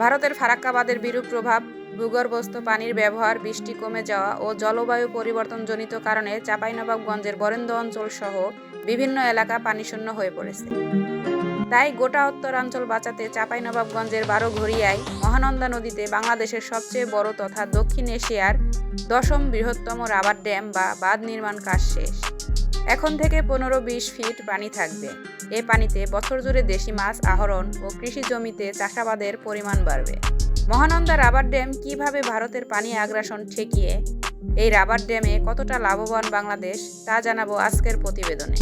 ভারতের ফারাক্কাবাদের বিরূপ প্রভাব, ভূগর্ভস্থ পানির ব্যবহার, বৃষ্টি কমে যাওয়া ও জলবায়ু পরিবর্তনজনিত কারণে চাঁপাইনবাবগঞ্জের বরেন্দ্র অঞ্চল সহ বিভিন্ন এলাকা পানিশূন্য হয়ে পড়েছে। তাই গোটা উত্তরাঞ্চল বাঁচাতে চাঁপাইনবাবগঞ্জের বারোঘড়িয়ায় মহানন্দা নদীতে বাংলাদেশের সবচেয়ে বড় তথা দক্ষিণ এশিয়ার দশম বৃহত্তম রাবার ড্যাম বা বাঁধ নির্মাণ কাজ শেষ। এখন থেকে পনেরো বিশ ফিট পানি থাকবে। এ পানিতে বছর জুড়ে দেশি মাছ আহরণ ও কৃষি জমিতে চাষাবাদের পরিমাণ বাড়বে। মহানন্দা রাবার ড্যাম কীভাবে ভারতের পানি আগ্রাসন ঠেকিয়ে, এই রাবার ড্যামে কতটা লাভবান বাংলাদেশ, তা জানাব আজকের প্রতিবেদনে।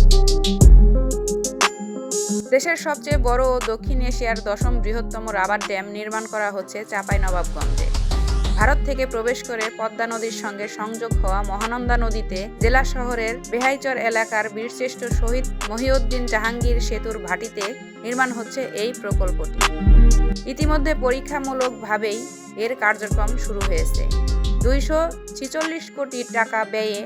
দেশের সবচেয়ে বড় ও দক্ষিণ এশিয়ার দশম বৃহত্তম রাবার ড্যাম নির্মাণ করা হচ্ছে চাঁপাইনবাবগঞ্জে। ভারত থেকে প্রবেশ করে পদ্মা নদীর সঙ্গে সংযোগ হওয়া মহানন্দা নদীতে জেলা শহরের বেহাইচর এলাকার বীরশ্রেষ্ঠ শহীদ মহিউদ্দিন জাহাঙ্গীর সেতুর ভাটিতে নির্মাণ হচ্ছে এই প্রকল্পটি। ইতিমধ্যে পরীক্ষামূলকভাবেই এর কার্যক্রম শুরু হয়েছে। দুইশো ছিচল্লিশ কোটি টাকা ব্যয়ে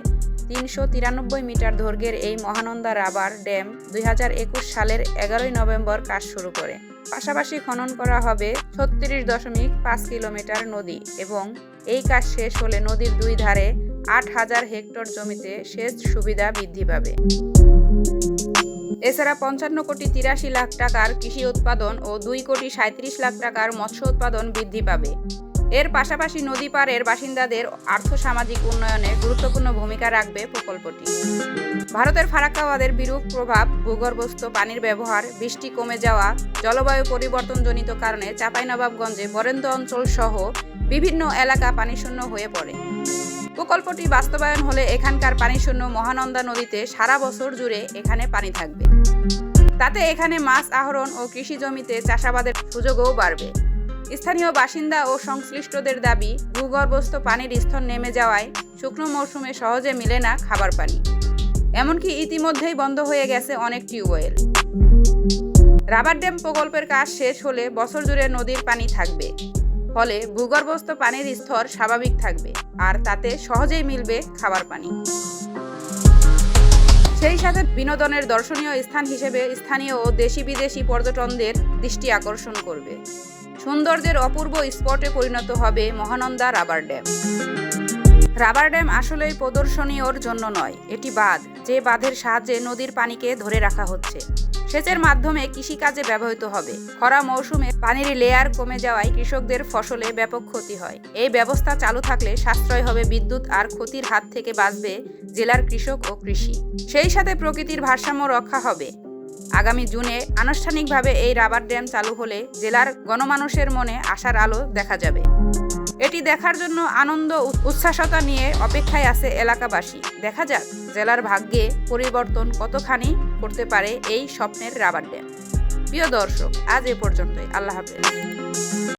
তিনশো তিরানব্বই মিটার দৈর্ঘ্যের এই মহানন্দা রাবার ড্যাম দুই হাজার একুশ সালের এগারোই নভেম্বর কাজ শুরু করে। পাশাপাশি খনন করা হবে ছত্রিশ দশমিক পাঁচ কিলোমিটার নদী এবং এই কাজ শেষ হলে নদীর দুই ধারে আট হাজার হেক্টর জমিতে সেচ সুবিধা বৃদ্ধি পাবে। এছাড়া পঞ্চান্ন কোটি তিরাশি লাখ টাকার কৃষি উৎপাদন ও দুই কোটি সাঁত্রিশ লাখ টাকার মৎস্য উৎপাদন বৃদ্ধি পাবে। এর পাশাপাশি নদী পাড়ের বাসিন্দাদের আর্থসামাজিক উন্নয়নে গুরুত্বপূর্ণ ভূমিকা রাখবে প্রকল্পটি। ভারতের ফারাক্কাবাদের বিরূপ প্রভাব, ভূগর্ভস্থ পানির ব্যবহার, বৃষ্টি কমে যাওয়া, জলবায়ু পরিবর্তনজনিত কারণে চাঁপাইনবাবগঞ্জে বরেন্দ্র অঞ্চল সহ বিভিন্ন এলাকা পানিশূন্য হয়ে পড়ে। প্রকল্পটি বাস্তবায়ন হলে এখানকার পানিশূন্য মহানন্দা নদীতে সারা বছর জুড়ে এখানে পানি থাকবে। তাতে এখানে মাছ আহরণ ও কৃষি জমিতে চাষাবাদের সুযোগও বাড়বে। স্থানীয় বাসিন্দা ও সংশ্লিষ্টদের দাবি, ভূগর্ভস্থ পানির স্তর নেমে যাওয়ায় শুকনো মৌসুমে সহজে মিলে না খাবার পানি। এমনকি ইতিমধ্যেই বন্ধ হয়ে গেছে অনেক টিউবওয়েল। রাবার ড্যাম প্রকল্পের কাজ শেষ হলে বছর জুড়ে নদীর পানি থাকবে। ফলে ভূগর্ভস্থ পানির স্তর স্বাভাবিক থাকবে, আর তাতে সহজেই মিলবে খাবার পানি। সেই সাথে বিনোদনের দর্শনীয় স্থান হিসেবে স্থানীয় ও দেশি বিদেশি পর্যটনদের দৃষ্টি আকর্ষণ করবে। সৌন্দর্যের অপূর্ব স্পটে পরিণত হবে Mahananda rubber dam. Rubber dam আসলেই প্রদর্শনীয়র জন্য নয়, এটি বাঁধ, যে বাঁধের সাহায্যে নদীর পানিকে ধরে রাখা হচ্ছে। সেচের মাধ্যমে কৃষিকাজে ব্যবহৃত হবে। খরা মৌসুমে পানির লেয়ার কমে যাওয়ায় কৃষকদের ফসলে ব্যাপক ক্ষতি হয়। এই ব্যবস্থা চালু থাকলে সাশ্রয় হবে বিদ্যুৎ আর ক্ষতির হাত থেকে বাঁচবে জেলার কৃষক ও কৃষি। সেই সাথে প্রকৃতির ভারসাম্য রক্ষা হবে। আগামী জুনে আনুষ্ঠানিকভাবে এই রাবার ড্যাম চালু হলে জেলার গণমানুষের মনে আশার আলো দেখা যাবে। এটি দেখার জন্য আনন্দ উচ্ছ্বাসতা নিয়ে অপেক্ষায় আছে এলাকাবাসী। দেখা যাক জেলার ভাগ্যে পরিবর্তন কতখানি করতে পারে এই স্বপ্নের রাবার ড্যাম। প্রিয় দর্শক, আজ এ পর্যন্তই। আল্লাহ হাফেজ।